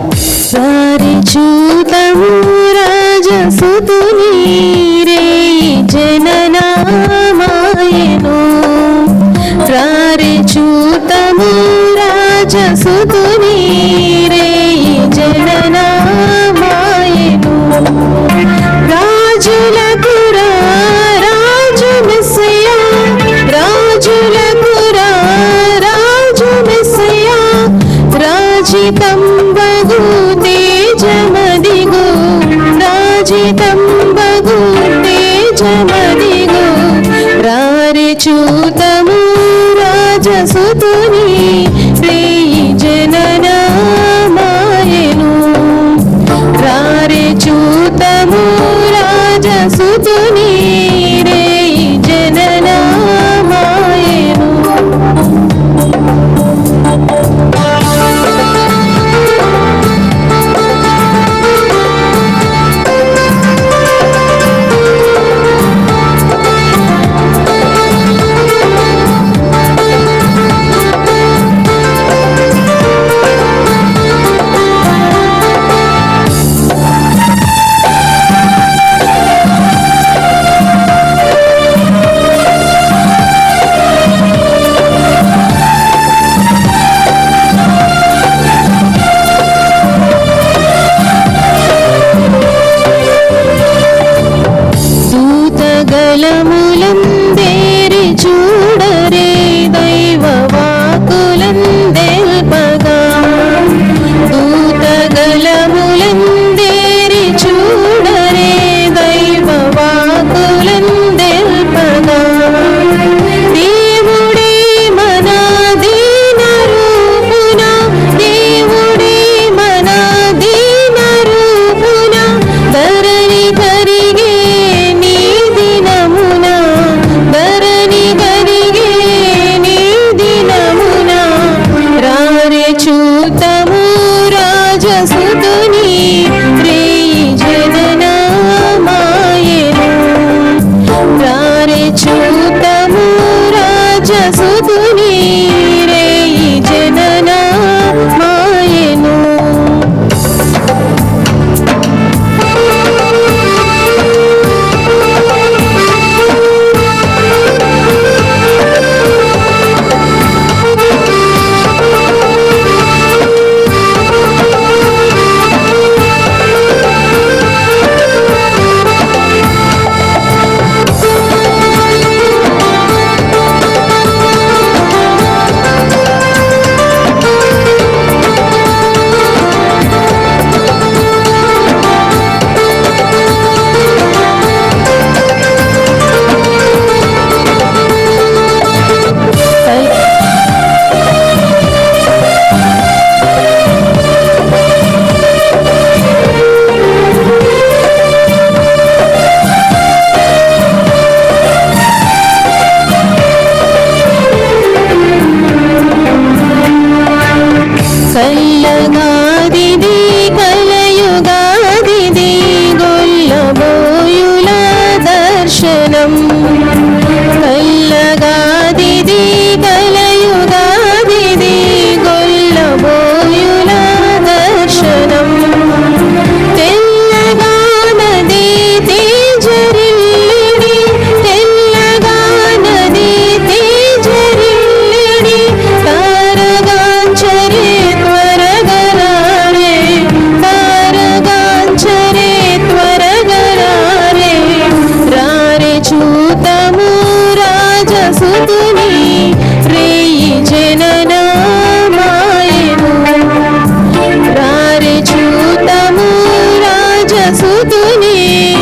సారి చూతము రాజసుతుని రే జననామాయను. రారి చూతము రాజసుతుని రే జననామాయను. రాజులకు రాజు మెస్సయ రాజులకు రాజు మెస్సయ రాజితం చూతము రాజసుతుని చూతము రాజస 为你。